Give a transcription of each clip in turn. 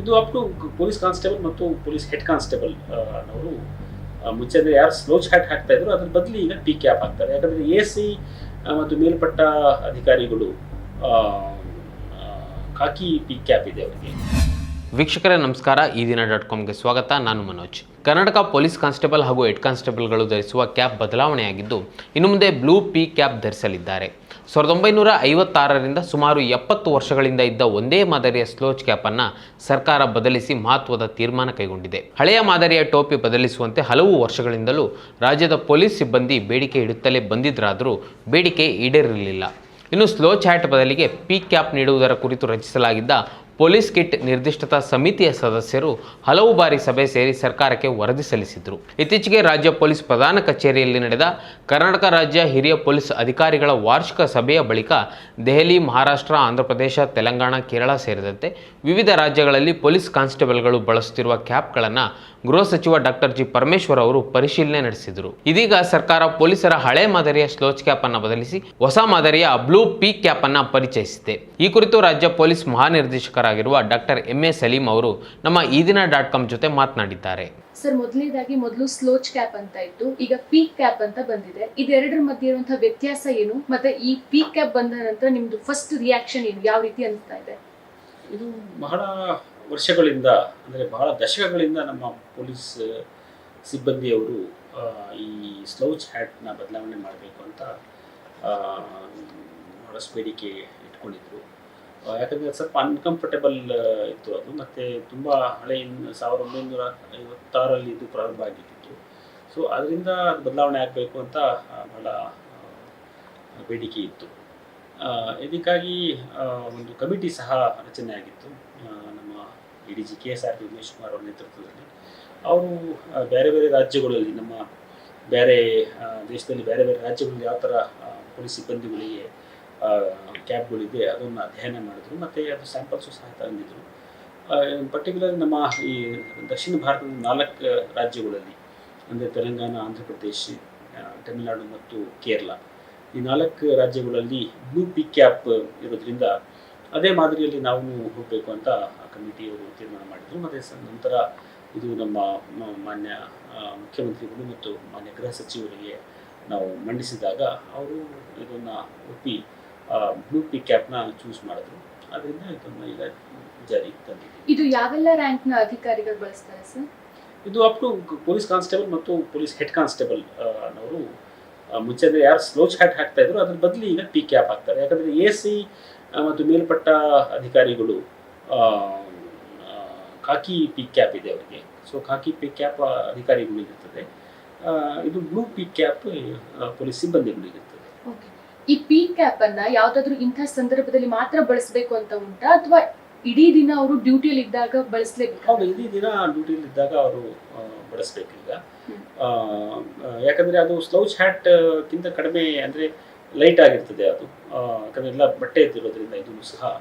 ಇದು up to police constable ಮತ್ತು police head constable ಅವರು ಮುಂಚೆ ಅಂದರೆ ಯಾರು ಸ್ಲೋ ಚಾಟ್ ಹಾಕ್ತಾ ಇದ್ರು, ಅದ್ರ ಬದಲು ಈಗ ಟಿ ಕ್ಯಾಪ್ ಹಾಕ್ತಾರೆ. ಯಾಕಂದರೆ ಎ ಸಿ ಮತ್ತು ಮೇಲ್ಪಟ್ಟ ಅಧಿಕಾರಿಗಳು ಖಾಕಿ ಪಿ ಕ್ಯಾಪ್ ಇದೆ ಅವರಿಗೆ. ವೀಕ್ಷಕರೇ, ನಮಸ್ಕಾರ. ಈ ದಿನ ಡಾಟ್ ಕಾಮ್ಗೆ ಸ್ವಾಗತ. ನಾನು ಮನೋಜ್. ಕರ್ನಾಟಕ ಪೊಲೀಸ್ ಕಾನ್ಸ್ಟೇಬಲ್ ಹಾಗೂ ಹೆಡ್ ಕಾನ್ಸ್ಟೇಬಲ್ಗಳು ಧರಿಸುವ ಕ್ಯಾಪ್ ಬದಲಾವಣೆಯಾಗಿದ್ದು, ಇನ್ನು ಮುಂದೆ ಬ್ಲೂ ಪಿ ಕ್ಯಾಪ್ ಧರಿಸಲಿದ್ದಾರೆ. ಸಾವಿರದ ಒಂಬೈನೂರ ಐವತ್ತಾರರಿಂದ ಸುಮಾರು ಎಪ್ಪತ್ತು ವರ್ಷಗಳಿಂದ ಇದ್ದ ಒಂದೇ ಮಾದರಿಯ ಸ್ಲೋಚ್ ಕ್ಯಾಪನ್ನು ಸರ್ಕಾರ ಬದಲಿಸಿ ಮಹತ್ವದ ತೀರ್ಮಾನ ಕೈಗೊಂಡಿದೆ. ಹಳೆಯ ಮಾದರಿಯ ಟೋಪಿ ಬದಲಿಸುವಂತೆ ಹಲವು ವರ್ಷಗಳಿಂದಲೂ ರಾಜ್ಯದ ಪೊಲೀಸ್ ಸಿಬ್ಬಂದಿ ಬೇಡಿಕೆ ಇಡುತ್ತಲೇ ಬಂದಿದ್ದರಾದರೂ ಬೇಡಿಕೆ ಈಡೇರಿರಲಿಲ್ಲ ಇನ್ನು ಸ್ಲೋಚ್ ಹ್ಯಾಟ್ ಬದಲಿಗೆ ಪಿ ಕ್ಯಾಪ್ ನೀಡುವುದರ ಕುರಿತು ರಚಿಸಲಾಗಿದ್ದ ಪೊಲೀಸ್ ಕಿಟ್ ನಿರ್ದಿಷ್ಟತಾ ಸಮಿತಿಯ ಸದಸ್ಯರು ಹಲವು ಬಾರಿ ಸಭೆ ಸೇರಿ ಸರ್ಕಾರಕ್ಕೆ ವರದಿ ಸಲ್ಲಿಸಿದರು. ಇತ್ತೀಚೆಗೆ ರಾಜ್ಯ ಪೊಲೀಸ್ ಪ್ರಧಾನ ಕಚೇರಿಯಲ್ಲಿ ನಡೆದ ಕರ್ನಾಟಕ ರಾಜ್ಯ ಹಿರಿಯ ಪೊಲೀಸ್ ಅಧಿಕಾರಿಗಳ ವಾರ್ಷಿಕ ಸಭೆಯ ಬಳಿಕ ದೆಹಲಿ, ಮಹಾರಾಷ್ಟ್ರ, ಆಂಧ್ರಪ್ರದೇಶ, ತೆಲಂಗಾಣ, ಕೇರಳ ಸೇರಿದಂತೆ ವಿವಿಧ ರಾಜ್ಯಗಳಲ್ಲಿ ಪೊಲೀಸ್ ಕಾನ್ಸ್ಟೇಬಲ್ಗಳು ಬಳಸುತ್ತಿರುವ ಕ್ಯಾಪ್ಗಳನ್ನು ಗೃಹ ಸಚಿವ ಡಾಕ್ಟರ್ ಜಿ ಪರಮೇಶ್ವರ್ ಅವರು ಪರಿಶೀಲನೆ ನಡೆಸಿದರು. ಇದೀಗ ಸರ್ಕಾರ ಪೊಲೀಸರ ಹಳೆ ಮಾದರಿಯ ಸ್ಲೋಚ್ ಕ್ಯಾಪ್ ಅನ್ನು ಬದಲಿಸಿ ಹೊಸ ಮಾದರಿಯ ಬ್ಲೂ ಪಿ ಕ್ಯಾಪ್ ಅನ್ನು ಪರಿಚಯಿಸಿದೆ. ಈ ಕುರಿತು ರಾಜ್ಯ ಪೊಲೀಸ್ ಮಹಾನಿರ್ದೇಶಕರಾಗಿರುವ ಡಾಕ್ಟರ್ ಎಂ ಎ ಸಲೀಂ ಅವರು ನಮ್ಮ ಈ ದಿನ ಡಾಟ್ ಕಾಮ್ ಜೊತೆ ಮಾತನಾಡಿದ್ದಾರೆ. ಸರ್ ಮೊದಲನೇದಾಗಿ ಮೊದಲು ಸ್ಲೋಚ್ ಕ್ಯಾಪ್ ಅಂತ ಇತ್ತು ಈಗ ಪೀಕ್ ಕ್ಯಾಪ್ ಅಂತ ಬಂದಿದೆ. ಇದೆರಡರ ಮಧ್ಯೆ ಇರುವಂತಹ ವ್ಯತ್ಯಾಸ ಏನು? ಮತ್ತೆ ಈ ಪೀಕ್ ಕ್ಯಾಪ್ ಬಂದ ನಂತರ ನಿಮ್ದು ಫಸ್ಟ್ ರಿಯಾಕ್ಷನ್ ಏನು? ಯಾವ ರೀತಿ ಅನಿಸ್ತಾ ಇದೆ? ಇದು ಬಹಳ ವರ್ಷಗಳಿಂದ ಅಂದರೆ ಬಹಳ ದಶಕಗಳಿಂದ ನಮ್ಮ ಪೊಲೀಸ್ ಸಿಬ್ಬಂದಿಯವರು ಈ ಸ್ಲೌಚ್ ಹ್ಯಾಟ್ನ ಬದಲಾವಣೆ ಮಾಡಬೇಕು ಅಂತ ಆ, ಬಹಳಷ್ಟು ಬೇಡಿಕೆ ಇಟ್ಕೊಂಡಿದ್ರು. ಯಾಕಂದರೆ ಸ್ವಲ್ಪ ಅನ್ಕಂಫರ್ಟೇಬಲ್ ಇತ್ತು ಅದು. ಮತ್ತು ತುಂಬ ಹಳೆ ಸಾವಿರದ ಒಂಬೈನೂರ ಐವತ್ತಾರಲ್ಲಿ ಇದು ಪ್ರಾರಂಭ ಆಗಿತ್ತು ಸೊ ಅದರಿಂದ ಅದು ಬದಲಾವಣೆ ಆಗಬೇಕು ಅಂತ ಬಹಳ ಬೇಡಿಕೆ ಇತ್ತು. ಇದಕ್ಕಾಗಿ ಒಂದು ಕಮಿಟಿ ಸಹ ರಚನೆ ಆಗಿತ್ತು. ನಮ್ಮ E D G K S R Umesh Kumar ಅವರ ನೇತೃತ್ವದಲ್ಲಿ. ಅವರು ಬೇರೆ ಬೇರೆ ರಾಜ್ಯಗಳಲ್ಲಿ, ನಮ್ಮ ಬೇರೆ ದೇಶದಲ್ಲಿ ಬೇರೆ ಬೇರೆ ರಾಜ್ಯಗಳಲ್ಲಿ ಯಾವ ಥರ ಪೊಲೀಸ್ ಸಿಬ್ಬಂದಿಗಳಿಗೆ ಕ್ಯಾಬ್ಗಳಿದೆ, ಅದನ್ನು ಅಧ್ಯಯನ ಮಾಡಿದ್ರು, ಮತ್ತು ಅದು ಸ್ಯಾಂಪಲ್ಸು ಸಹ ತಂದಿದ್ರು. ಪರ್ಟಿಕ್ಯುಲರ್ ನಮ್ಮ ಈ ದಕ್ಷಿಣ ಭಾರತದ ನಾಲ್ಕು ರಾಜ್ಯಗಳಲ್ಲಿ, ಅಂದರೆ ತೆಲಂಗಾಣ ಆಂಧ್ರ ಪ್ರದೇಶ್ ತಮಿಳುನಾಡು ಮತ್ತು ಕೇರಳ, ಈ ನಾಲ್ಕು ರಾಜ್ಯಗಳಲ್ಲಿ ಬ್ಲೂ ಪಿ ಕ್ಯಾಪ್ ಇರೋದ್ರಿಂದ ಅದೇ ಮಾದರಿಯಲ್ಲಿ ನಾವು ಹೋಗಬೇಕು ಅಂತ ಆ ಕಮಿಟಿಯವರು ತೀರ್ಮಾನ ಮಾಡಿದರು. ಮತ್ತು ನಂತರ ಇದು ನಮ್ಮ ಮಾನ್ಯ ಮುಖ್ಯಮಂತ್ರಿಗಳು ಮತ್ತು ಮಾನ್ಯ ಗೃಹ ಸಚಿವರಿಗೆ ನಾವು ಮಂಡಿಸಿದಾಗ ಅವರು ಇದನ್ನು ಒಪ್ಪಿ ಬ್ಲೂ ಪಿ ಕ್ಯಾಪ್ನ ಚೂಸ್ ಮಾಡಿದ್ರು. ಅದರಿಂದ ಇದನ್ನು ಈಗ ಜಾರಿಗೆ ತಂದಿದ್ದೀವಿ ಇದು ಯಾವೆಲ್ಲ ರ್ಯಾಂಕ್ನ ಅಧಿಕಾರಿಗಳು ಬಳಸ್ತಾರೆ ಸರ್? ಇದು ಅಪ್ ಟು ಪೊಲೀಸ್ ಕಾನ್ಸ್ಟೇಬಲ್ ಮತ್ತು ಪೊಲೀಸ್ ಹೆಡ್ ಕಾನ್ಸ್ಟೇಬಲ್ ಅನ್ನೋರು ಮುಂಚೆ ಅಂದರೆ ಯಾರು ಸ್ಲೋಚ್ ಹ್ಯಾಟ್ ಹಾಕ್ತಾ ಇದ್ರು ಅದ್ರ ಬದಲು ಈಗ ಪಿ ಕ್ಯಾಪ್ ಹಾಕ್ತಾರೆ. ಯಾಕಂದರೆ ಎ ಸಿ ಮತ್ತು ಮೇಲ್ಪಟ್ಟ ಅಧಿಕಾರಿಗಳು ಖಾಕಿ ಪಿ ಕ್ಯಾಪ್ ಇದೆ ಅವರಿಗೆ. ಸೊ ಖಾಕಿ ಪಿ ಕ್ಯಾಪ್ ಅಧಿಕಾರಿಗಳಿಗಿರ್ತದೆ. ಇದು ಬ್ಲೂ ಪಿ ಕ್ಯಾಪ್ ಪೊಲೀಸ್ ಸಿಬ್ಬಂದಿಗಳಿಗಿರ್ತದೆ. ಓಕೆ ಈ ಪೀಕ್ ಕ್ಯಾಪ್ ಅನ್ನ ಯಾವ್ದಾದ್ರು ಇಂತಹ ಸಂದರ್ಭದಲ್ಲಿ ಮಾತ್ರ ಬಳಸಬೇಕು ಅಂತ ಉಂಟಾ? ಅಥವಾ ಇಡೀ ದಿನ ಅವರು ಡ್ಯೂಟಿಯಲ್ಲಿ ಇದ್ದಾಗ ಬಳಸಲೇಬೇಕು? ಹೌದು ಇಡೀ ದಿನ ಡ್ಯೂಟಿಯಲ್ಲಿ ಇದ್ದಾಗ ಅವರು ಬಳಸಬೇಕು ಈಗ ಯಾಕಂದ್ರೆ ಅದು ಸ್ಲೌಚ್ ಹ್ಯಾಟ್ ಕಿಂತ ಕಡಿಮೆ ಅಂದ್ರೆ ಲೈಟ್ ಆಗಿರ್ತದೆ ಅದು. ಯಾಕಂದ್ರೆ ಎಲ್ಲ ಬಟ್ಟೆ ಇದ್ದಿರೋದ್ರಿಂದ ಇದು ಸಹ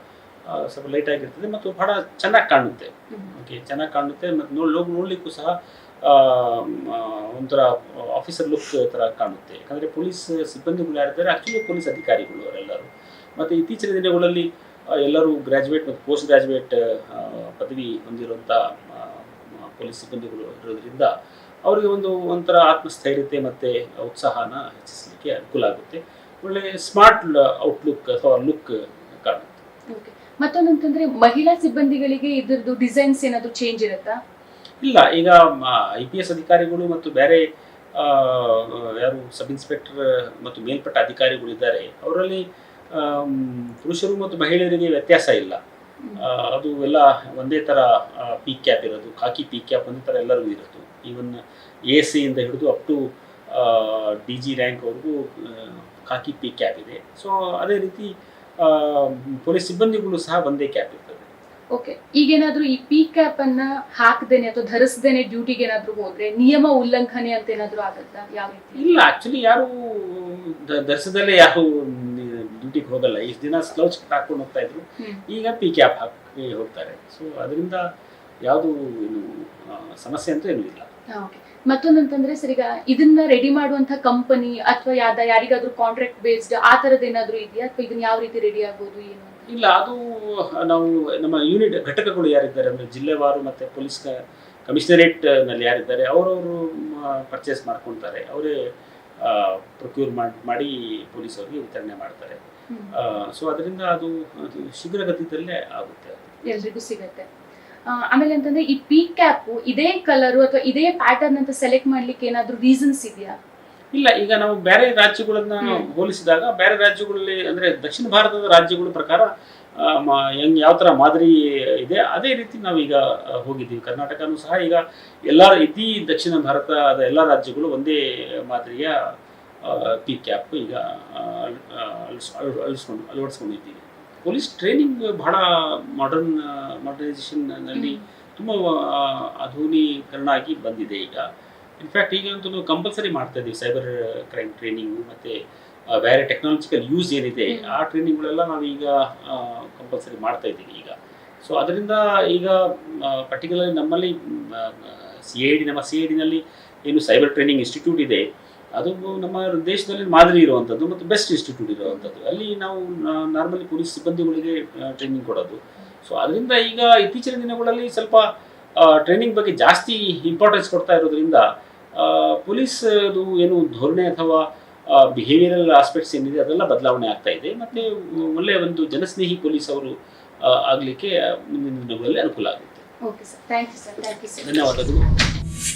ಸ್ವಲ್ಪ ಲೈಟ್ ಆಗಿರ್ತದೆ ಮತ್ತು ಬಹಳ ಚೆನ್ನಾಗಿ ಕಾಣುತ್ತೆ. ಓಕೆ ಚೆನ್ನಾಗಿ ಕಾಣುತ್ತೆ. ಮತ್ತು ನೋಡ್ಲೋಗಿ ನೋಡ್ಲಿಕ್ಕೂ ಸಹ ಒಂಥರ ಆಫೀಸರ್ ಲುಕ್ ಥರ ಕಾಣುತ್ತೆ. ಯಾಕಂದರೆ ಪೊಲೀಸ್ ಸಿಬ್ಬಂದಿಗಳು ಯಾರಿದ್ದಾರೆ ಆ್ಯಕ್ಚುಲಿ ಪೊಲೀಸ್ ಅಧಿಕಾರಿಗಳು ಅವರೆಲ್ಲರೂ. ಮತ್ತು ಇತ್ತೀಚಿನ ದಿನಗಳಲ್ಲಿ ಎಲ್ಲರೂ ಗ್ರ್ಯಾಜುಯೇಟ್ ಮತ್ತು ಪೋಸ್ಟ್ ಗ್ರ್ಯಾಜುಯೇಟ್ ಪದವಿ ಹೊಂದಿರುವಂಥ ಪೊಲೀಸ್ ಸಿಬ್ಬಂದಿಗಳು ಇರೋದ್ರಿಂದ ಅವರಿಗೆ ಒಂದು ಒಂಥರ ಆತ್ಮಸ್ಥೈರ್ಯತೆ ಮತ್ತು ಉತ್ಸಾಹನ ಹೆಚ್ಚಿಸಲಿಕ್ಕೆ ಅನುಕೂಲ ಆಗುತ್ತೆ. ಒಳ್ಳೆ ಸ್ಮಾರ್ಟ್ ಔಟ್ಲುಕ್ ಅಥವಾ ಲುಕ್ ಕಾಣುತ್ತೆ. ಮತ್ತೊಂದಂತಂದ್ರೆ ಮಹಿಳಾ ಸಿಬ್ಬಂದಿಗಳಿಗೆ ಇದ್ರದ್ದು ಡಿಸೈನ್ಸ್ ಏನಾದರೂ ಚೇಂಜ್ ಇರುತ್ತಾ? ಇಲ್ಲ, ಈಗ ಐ ಪಿ ಎಸ್ ಅಧಿಕಾರಿಗಳು ಮತ್ತು ಬೇರೆ ಯಾರು ಸಬ್ ಇನ್ಸ್ಪೆಕ್ಟರ್ ಮತ್ತು ಮೇಲ್ಪಟ್ಟ ಅಧಿಕಾರಿಗಳಿದ್ದಾರೆ ಅವರಲ್ಲಿ ಪುರುಷರು ಮತ್ತು ಮಹಿಳೆಯರಿಗೆ ವ್ಯತ್ಯಾಸ ಇಲ್ಲ. ಅದು ಎಲ್ಲ ಒಂದೇ ಥರ ಪಿ ಕ್ಯಾಪ್ ಇರೋದು, ಖಾಕಿ ಪಿ ಕ್ಯಾಪ್ ಒಂದೇ ಥರ ಎಲ್ಲರಿಗೂ ಇರೋದು. ಈವನ್ ಎ ಸಿಯಿಂದ ಹಿಡಿದು ಅಪ್ ಟು ಡಿ ಜಿ ರ್ಯಾಂಕ್ವರೆಗೂ ಖಾಕಿ ಪಿ ಕ್ಯಾಪ್ ಇದೆ. ಸೊ ಅದೇ ರೀತಿ ಪೊಲೀಸ್ ಸಿಬ್ಬಂದಿಗಳು ಸಹ ಒಂದೇ ಕ್ಯಾಪ್ ಇರ್ತದೆ. ಓಕೆ ಈಗೇನಾದ್ರೂ ಈ ಪಿ ಕ್ಯಾಪ್ ಅನ್ನ ಹಾಕದೇನೆ ಅಥವಾ ಧರಿಸದೇನೆ ಡ್ಯೂಟಿಗೆ ಏನಾದ್ರೂ ಹೋದ್ರೆ ನಿಯಮ ಉಲ್ಲಂಘನೆ ಅಂತ ಏನಾದ್ರೂ ಆಗುತ್ತಾ? ಯಾವ ರೀತಿ? ಇಲ್ಲ ಆಕ್ಚುಲಿ ಯಾರು ಧರಿಸದಲ್ಲೇ ಯಾರು ಡ್ಯೂಟಿಗೆ ಹೋಗಲ್ಲ. ಇಷ್ಟು ದಿನ ಸ್ಲೌಚ್ ಹಾಕೊಂಡು ಹೋಗ್ತಾ ಇದ್ರು. ಈಗ ಪಿ ಕ್ಯಾಪ್ ಹಾಕಿ ಹೋಗ್ತಾರೆ. ಸೊ ಅದರಿಂದ ಯಾವುದು ಏನು ಸಮಸ್ಯೆ ಅಂತೂ ಏನೂ ಇಲ್ಲ. ಓಕೆ ಮತ್ತೊಂದಂತಂದ್ರೆ ಸರ್ ಈಗ ಇದನ್ನ ರೆಡಿ ಮಾಡುವಂತ ಕಂಪನಿ ಅಥವಾ ಯಾವ್ದ ಯಾರಿಗಾದ್ರೂ ಕಾಂಟ್ರಾಕ್ಟ್ ಬೇಸ್ಡ್ ಆ ತರದ್ ಏನಾದ್ರು ಇದೆಯಾ? ಅಥವಾ ಇದನ್ನ ಯಾವ ರೀತಿ ರೆಡಿ ಆಗ್ಬೋದು ಏನು? ಇಲ್ಲ ಅದು ನಾವು ನಮ್ಮ ಯೂನಿಟ್ ಘಟಕಗಳು ಯಾರಿದ್ದಾರೆ? ಅಂದ್ರೆ ಜಿಲ್ಲೆವಾರು ಮತ್ತೆ ಪೊಲೀಸ್ ಕಮಿಷನರೇಟ್ನಲ್ಲಿ ಯಾರಿದ್ದಾರೆ? ಅವರವರು ಪರ್ಚೇಸ್ ಮಾಡ್ಕೊಳ್ತಾರೆ. ಅವರೇ ಪ್ರೊಕ್ಯೂರ್ ಮಾಡಿ ಪೊಲೀಸ್ ಅವರಿಗೆ ವಿತರಣೆ ಮಾಡ್ತಾರೆ. ಸೊ ಅದರಿಂದ ಅದು ಶೀಘ್ರಗತಿಯಲ್ಲೇ ಆಗುತ್ತೆ. ಎಲ್ರಿಗೂ ಸಿಗುತ್ತೆ. ಆಮೇಲೆ ಅಂತಂದ್ರೆ ಈ ಪಿ ಕ್ಯಾಪ್ ಇದೇ ಕಲರ್ ಅಥವಾ ಇದೇ ಪ್ಯಾಟರ್ನ್ ಅಂತ ಸೆಲೆಕ್ಟ್ ಮಾಡ್ಲಿಕ್ಕೆ ಏನಾದ್ರು ರೀಸನ್ಸ್ ಇದೆಯಾ? ಇಲ್ಲ ಈಗ ನಾವು ಬೇರೆ ರಾಜ್ಯಗಳನ್ನ. ಹೋಲಿಸಿದಾಗ ಬೇರೆ ರಾಜ್ಯಗಳಲ್ಲಿ ಅಂದ್ರೆ ದಕ್ಷಿಣ ಭಾರತದ ರಾಜ್ಯಗಳ ಪ್ರಕಾರ ಹೆಂಗ್ ಯಾವ ತರ ಮಾದರಿ ಇದೆ ಅದೇ ರೀತಿ ನಾವೀಗ ಹೋಗಿದ್ದೀವಿ. ಕರ್ನಾಟಕನೂ ಸಹ ಈಗ ಎಲ್ಲ ಇಡೀ ದಕ್ಷಿಣ ಭಾರತದ ಎಲ್ಲ ರಾಜ್ಯಗಳು ಒಂದೇ ಮಾದರಿಯ ಪಿ ಕ್ಯಾಪ್ ಈಗ ಅಳಿಸ್ಕೊಂಡು ಅಳವಡಿಸ್ಕೊಂಡಿದ್ದೀವಿ. ಪೊಲೀಸ್ ಟ್ರೈನಿಂಗ್ ಬಹಳ ಮಾಡರ್ನ್ ಮಾಡರ್ನೈಸೇಷನ್ನಲ್ಲಿ ತುಂಬ ಆಧುನೀಕರಣ ಆಗಿ ಬಂದಿದೆ ಈಗ. ಇನ್ಫ್ಯಾಕ್ಟ್ ಈಗ ಅಂತೂ ಕಂಪಲ್ಸರಿ ಮಾಡ್ತಾ ಇದ್ದೀವಿ ಸೈಬರ್ ಕ್ರೈಮ್ ಟ್ರೈನಿಂಗ್ ಮತ್ತು ಬೇರೆ ಟೆಕ್ನಾಲಜಿಕಲ್ ಯೂಸ್ ಏನಿದೆ. ಆ ಟ್ರೈನಿಂಗ್ಗಳೆಲ್ಲ ನಾವೀಗ ಕಂಪಲ್ಸರಿ ಮಾಡ್ತಾ ಇದ್ದೀವಿ ಈಗ. ಸೊ ಅದರಿಂದ ಈಗ ಪರ್ಟಿಕ್ಯುಲರ್ಲಿ ನಮ್ಮಲ್ಲಿ ಸಿ ಐ ಡಿ ನಮ್ಮ ಸಿ ಐ ಡಿನಲ್ಲಿ ಏನು ಸೈಬರ್ ಟ್ರೈನಿಂಗ್ ಇನ್ಸ್ಟಿಟ್ಯೂಟ್ ಇದೆ. ಅದು ನಮ್ಮ ದೇಶದಲ್ಲಿ ಮಾದರಿ ಇರುವಂಥದ್ದು ಮತ್ತು ಬೆಸ್ಟ್ ಇನ್ಸ್ಟಿಟ್ಯೂಟ್ ಇರುವಂಥದ್ದು ಅಲ್ಲಿ ನಾವು ನಾರ್ಮಲಿ ಪೊಲೀಸ್ ಸಿಬ್ಬಂದಿಗಳಿಗೆ ಟ್ರೈನಿಂಗ್ ಕೊಡೋದು. ಸೊ ಅದರಿಂದ ಈಗ ಇತ್ತೀಚಿನ ದಿನಗಳಲ್ಲಿ ಸ್ವಲ್ಪ ಟ್ರೈನಿಂಗ್ ಬಗ್ಗೆ ಜಾಸ್ತಿ ಇಂಪಾರ್ಟೆನ್ಸ್ ಕೊಡ್ತಾ ಇರೋದ್ರಿಂದ ಪೊಲೀಸ್ ಏನು ಧೋರಣೆ ಅಥವಾ ಬಿಹೇವಿಯರಲ್ ಆಸ್ಪೆಕ್ಟ್ಸ್ ಏನಿದೆ ಅದೆಲ್ಲ ಬದಲಾವಣೆ ಆಗ್ತಾ ಇದೆ. ಮತ್ತು ಒಳ್ಳೆಯ ಒಂದು ಜನಸ್ನೇಹಿ ಪೊಲೀಸ್ ಅವರು ಆಗಲಿಕ್ಕೆ ಆಗ್ಲಿಕ್ಕೆ ಮುಂದಿನ ದಿನಗಳಲ್ಲಿ ಅನುಕೂಲ ಆಗುತ್ತೆ. Okay sir thank you sir thank you sir ಧನ್ಯವಾದಗಳು.